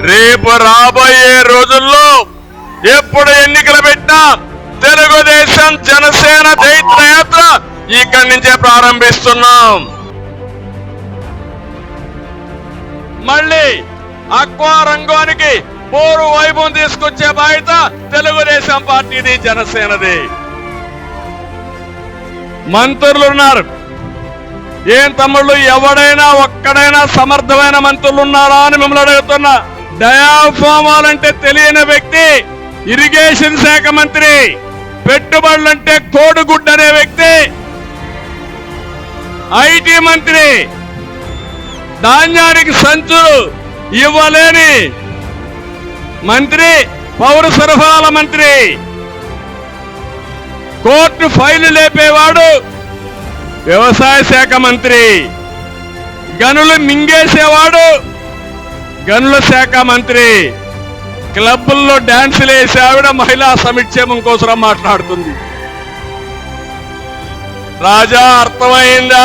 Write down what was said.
రేపు రాబోయే రోజుల్లో ఎప్పుడు ఎన్నికలు పెట్టినా తెలుగుదేశం జనసేన జైత్రయాత్ర ఇక్కడి నుంచే ప్రారంభిస్తున్నాం. మళ్ళీ అక్వా రంగానికి పోరు వైభవం తీసుకొచ్చే బాధ్యత తెలుగుదేశం పార్టీది జనసేనది. మంత్రులు ఉన్నారు. ఏం తమ్ముళ్ళు ఎవడైనా ఒక్కడైనా సమర్థమైన మంత్రులు ఉన్నారా అని మిమ్మల్ని అడుగుతున్నా. డయాఫామాలంటే తెలియని వ్యక్తి ఇరిగేషన్ శాఖ మంత్రి పెట్టుబడులంటే కోడిగుడ్డు అనే వ్యక్తి ఐటీ మంత్రి ధాన్యానికి సంచులు ఇవ్వలేని మంత్రి పౌర సరఫరాల మంత్రి. కోర్టు ఫైలు లేపేవాడు వ్యవసాయ శాఖ మంత్రి. గనులు మింగేసేవాడు గనుల శాఖ మంత్రి క్లబ్బుల్లో డాన్సులు వేసి ఆవిడ మహిళా సమిక్షేమం కోసం మాట్లాడుతుంది. రాజా అర్థమైందా?